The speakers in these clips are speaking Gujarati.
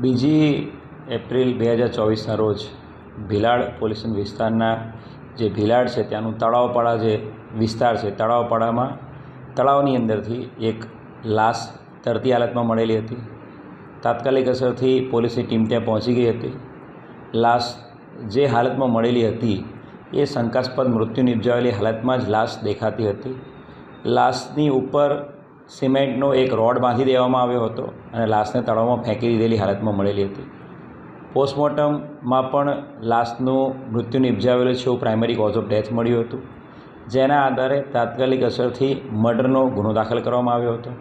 બીજી એપ્રિલ બે હજાર ચોવીસના રોજ ભીલાડ પોલીસ વિસ્તારના જે ભીલાડ છે, ત્યાંનું તળાવપાડા જે વિસ્તાર છે, તળાવપાડામાં, તળાવની અંદરથી એક લાશ તરતી હાલતમાં મળેલી હતી. તાત્કાલિક અસરથી પોલીસની ટીમ ત્યાં પહોંચી ગઈ હતી. લાશ જે હાલતમાં મળેલી હતી, એ શંકાસ્પદ મૃત્યુ નિપજાવેલી હાલતમાં જ લાશ દેખાતી હતી. લાશની ઉપર સિમેન્ટનો એક રોડ બાંધી દેવામાં આવ્યો હતો અને લાશને તળાવમાં ફેંકી દીધેલી હાલતમાં મળેલી હતી. પોસ્ટમોર્ટમમાં પણ લાશનું મૃત્યુ નિપજાવેલું છે એવું પ્રાઇમરી કોઝ ઓફ ડેથ મળ્યું હતું, જેના આધારે તાત્કાલિક અસરથી મર્ડરનો ગુનો દાખલ કરવામાં આવ્યો હતો.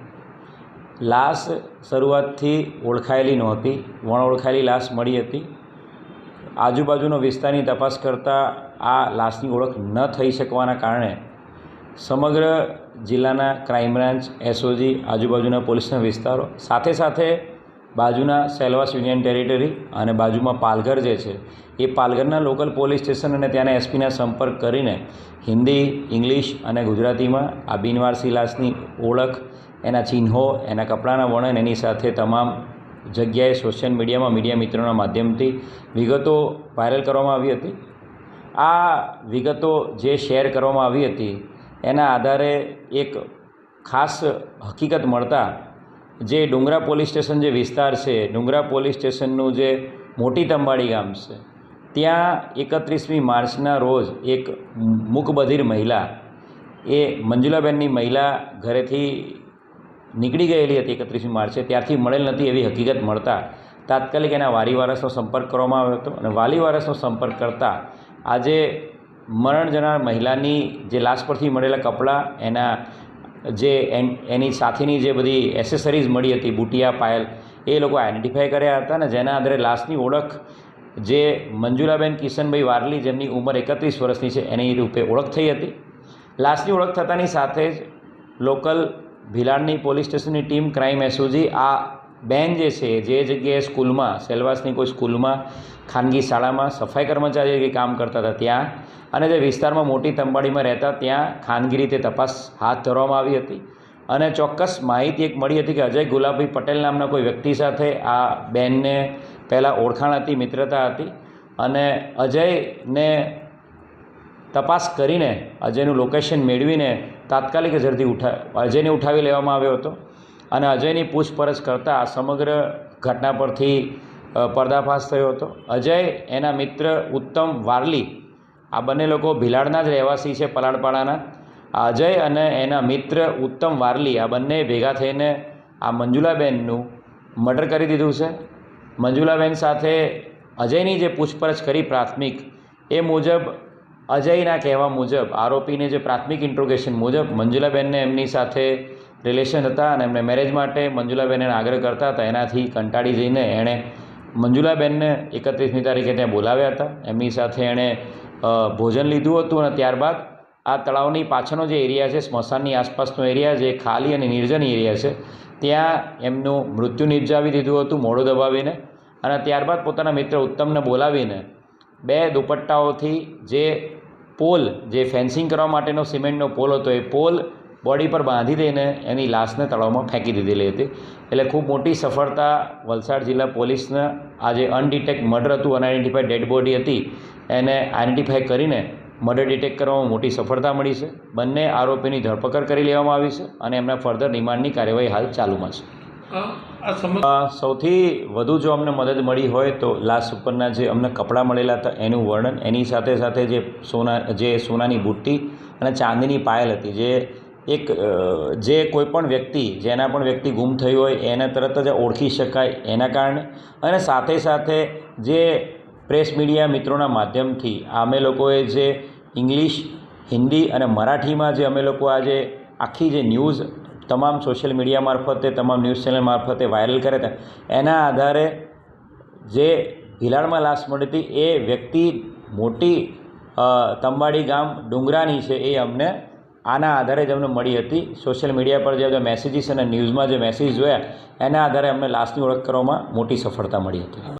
લાશ શરૂઆતથી ઓળખાયેલી નહોતી, વણ ઓળખાયેલી લાશ મળી હતી. આજુબાજુનો વિસ્તારની તપાસ કરતાં આ લાશની ઓળખ ન થઈ શકવાના કારણે સમગ્ર જિલ્લાના ક્રાઇમ બ્રાન્ચ એસઓજી આજુબાજુના પોલીસના વિસ્તારો, સાથે સાથે બાજુના સેલવાસ યુનિયન ટેરિટરી અને બાજુમાં પાલઘર જે છે, એ પાલઘરના લોકલ પોલીસ સ્ટેશન અને ત્યાંના એસપીના સંપર્ક કરીને હિન્દી, ઇંગ્લિશ અને ગુજરાતીમાં આ બિનવારસી લાશની ઓળખ, એના ચિહ્નો, એના કપડાના વર્ણન, એની સાથે તમામ જગ્યાએ સોશિયલ મીડિયામાં મીડિયા મિત્રોના માધ્યમથી વિગતો વાયરલ કરવામાં આવી હતી. આ વિગતો જે શેર કરવામાં આવી હતી એના આધારે એક ખાસ હકીકત મળતા જે ડુંગરા પોલીસ સ્ટેશન જે વિસ્તાર છે, ડુંગરા પોલીસ સ્ટેશનનું જે મોટી તંબાડી ગામ છે, ત્યાં એકત્રીસમી માર્ચના રોજ એક મૂકબધિર મહિલા, એ મંજુલાબેનની મહિલા ઘરેથી નીકળી ગયેલી હતી એકત્રીસમી માર્ચે. ત્યારથી મળેલ નથી એવી હકીકત મળતા. તાત્કાલિક એના વારી વારસનો સંપર્ક કરવામાં આવ્યો હતો અને વાલી વારસનો સંપર્ક કરતાં આજે મરણ જનાર મહિલાની જે લાશ પરથી મળેલા કપડાં, એના જે એની સાથેની જે બધી એસેસરીઝ મળી હતી, બુટિયા, પાયલ, એ લોકો આઈડેન્ટિફાઈ કર્યા હતા ને જેના આધારે લાશની ઓળખ જે મંજુલાબેન કિશનભાઈ વારલી, જેમની ઉંમર એકત્રીસ વર્ષની છે, એની રૂપે ઓળખ થઈ હતી. લાશની ઓળખ થતાની સાથે જ લોકલ ભિલાડની પોલીસ સ્ટેશનની ટીમ ક્રાઇમ એસઓજી આ બેન જે છે, જે જગ્યાએ સ્કૂલમાં, સેલવાસની કોઈ સ્કૂલમાં, ખાનગી શાળામાં સફાઈ કર્મચારી તરીકે કામ કરતા હતા ત્યાં અને જે વિસ્તારમાં મોટી તંબાડીમાં રહેતા, ત્યાં ખાનગી રીતે તપાસ હાથ ધરવામાં આવી હતી. અને ચોક્કસ માહિતી એક મળી હતી કે અજય ગુલાબભાઈ પટેલ નામના કોઈ વ્યક્તિ સાથે આ બેનને પહેલાં ઓળખાણ હતી, મિત્રતા હતી અને અજયને તપાસ કરીને અજયનું લોકેશન મેળવીને તાત્કાલિક ઝડપી ઉઠા, અજયને ઉઠાવી લેવામાં આવ્યો હતો. અને અજયની પૂછપરછ કરતાં સમગ્ર ઘટના પરથી પર્દાફાશ થયો હતો. અજય, એના મિત્ર ઉત્તમ વારલી, આ બંને લોકો ભિલાડના જ રહેવાસી છે પલાડપાડાના. અજય અને એના મિત્ર ઉત્તમ વારલી આ બંને ભેગા થઈને આ મંજુલાબેનનું મર્ડર કરી દીધું છે. મંજુલાબેન સાથે અજયની જે પૂછપરછ કરી પ્રાથમિક, એ મુજબ, અજયના કહેવા મુજબ, આરોપીને જે પ્રાથમિક ઇન્ટ્રોગેશન મુજબ, મંજુલાબેનને એમની સાથે રિલેશન હતા અને એમને મેરેજ માટે મંજુલાબેન એને આગ્રહ કરતા હતા. એનાથી કંટાળી જઈને એણે મંજુલાબેનને એકત્રીસમી તારીખે ત્યાં બોલાવ્યા હતા. એમની સાથે એણે ભોજન લીધું હતું અને ત્યારબાદ આ તળાવની પાછળનો જે એરિયા છે, સ્મશાનની આસપાસનો એરિયા જે ખાલી અને નિર્જન એરિયા છે, ત્યાં એમનું મૃત્યુ નિપજાવી દીધું હતું મોઢું દબાવીને અને ત્યારબાદ પોતાના મિત્ર ઉત્તમને બોલાવીને બે દુપટ્ટાઓથી જે પોલ, જે ફેન્સિંગ કરવા માટેનો સિમેન્ટનો પોલ હતો, એ પોલ બોડી પર બાંધી દઈને એની લાશને તળાવમાં ફેંકી દીધેલી હતી. એટલે ખૂબ મોટી સફળતા વલસાડ જિલ્લા પોલીસને આ જે અનડિટેક્ટ મર્ડર હતું અનઆઇડેન્ટિફાઈ ડેડ બોડી હતી. એને આઇડેન્ટિફાઈ કરીને મર્ડર ડિટેક્ટ કરવામાં મોટી સફળતા મળી છે. બંને આરોપીની ધરપકડ કરી લેવામાં આવી છે અને એમના ફર્ધર રિમાન્ડની કાર્યવાહી હાલ ચાલુમાં છે. સૌથી વધુ જો અમને મદદ મળી હોય તો લાશ ઉપરના જે અમને કપડાં મળેલા હતા એનું વર્ણન એની સાથે સાથે જે સોના જે સોનાની બુટ્ટી અને ચાંદીની પાયલ હતી જે એક જે કોઈપણ વ્યક્તિ, જેના પણ વ્યક્તિ ગુમ થયું હોય, એને તરત જ ઓળખી શકાય એના કારણે. અને સાથે સાથે જે પ્રેસ મીડિયા મિત્રોના માધ્યમથી અમે લોકોએ જે ઇંગ્લિશ, હિન્દી અને મરાઠીમાં જે અમે લોકો આજે આખી જે ન્યૂઝ તમામ સોશિયલ મીડિયા મારફતે, તમામ ન્યૂઝ ચેનલ મારફતે વાયરલ કરે હતા એના આધારે જે ભિલાડમાં લાશ મળી હતી, એ વ્યક્તિ મોટી તંબાડી ગામ ડુંગરાની છે એ અમને આના આધારે જ અમને મળી હતી. સોશિયલ મીડિયા પર જે મેસેજીસ અને ન્યૂઝમાં જે મેસેજ જોયા, એના આધારે અમને લાશની ઓળખ કરવામાં મોટી સફળતા મળી હતી.